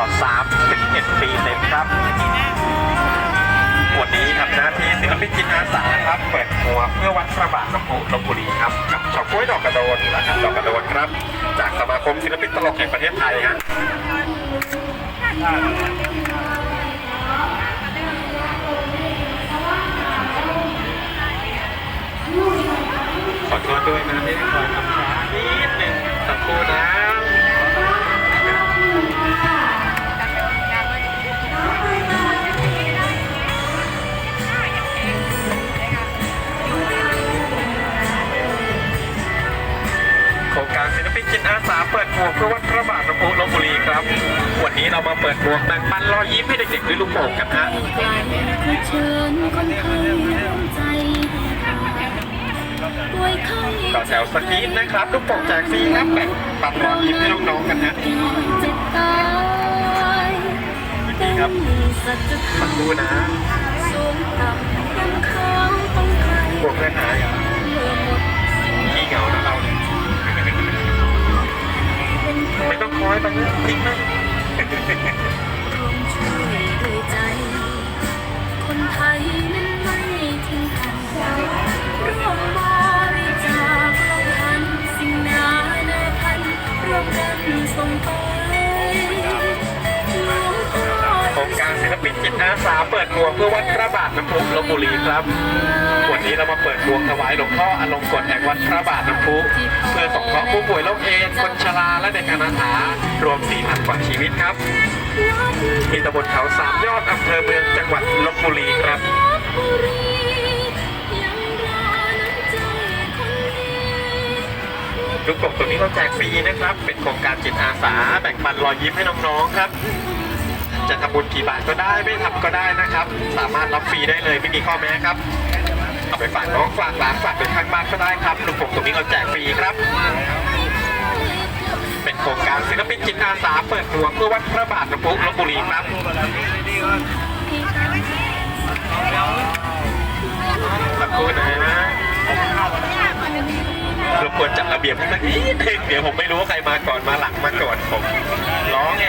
อด 31 ปีเต็มครับ วันนี้ทำหน้าที่ศิลปินจิตอาสาครับ เปิดหัวเพื่อวัดพระบาทน้ำพุลพบุรีครับ กับชาวกล้วยดอกกระโดนนะครับดอกกระโดนครับ จากสมาคมศิลปินตลกแห่งประเทศไทยฮะขอโทษด้วยนะที่คอยทำช้านิดหนึ่งสักครู่นะ จิตอาสาเปิดหมวกเพื่อวัดพระบาทน้ำพุลพบุรีครับ วันนี้เรามาเปิดหมวกแบ่งปันรอยยิ้มให้เด็กๆด้วยลูกโป่งกันฮะเชิญคนไทยร่วมใจป่วยไข้ต่อแถวสกรีนนะครับลูกโป่งแจกฟรีครับแบ่งปันรอยยิ้มให้น้องๆกันฮะแก่เจ็บตายเป็นสัจธรรมดูนะ Creeper. การศิลปินจิตอาสาเปิดหมวกเพื่อวัดพระบาทน้ำพุลพบุรีครับ วันนี้เรามาเปิดดวงถวายหลวงพ่ออลงกฎแห่งวัดพระบาทน้ำพุเพื่อส่งเคราะห์ผู้ป่วยโรคเอดส์คนชราและเด็กอนาถารวม 4,000 กว่าชีวิตครับที่ตำบลเขาสามยอดอำเภอเมืองจังหวัดลบบุรีครับบุรียังรอน้ำใจคนดีลูกกบตัวนี้เราแจกฟรีนะครับ เป็นโครงการจิตอาสาแบ่งปันรอยยิ้มให้น้องๆครับ จะทำบุญกี่บาทก็ได้ไม่ทำก็ได้นะครับ สามารถรับฟรีได้เลยไม่มีข้อแม้ครับเอาไปฝากน้องฝากหลานฝากเป็นข้างบ้านก็ได้ครับลูกกบตัวนี้เราแจกฟรีครับ เป็นโครงการศิลปินจิตอาสาเปิดตัวเพื่อวัดพระบาทน้ำพุลบบุรีครับสักครู่นะรบกวนจัดระเบียบให้สักนิดเดี๋ยวผมไม่รู้ว่าใครมาก่อนมาหลังมาก่อนผมร้องไง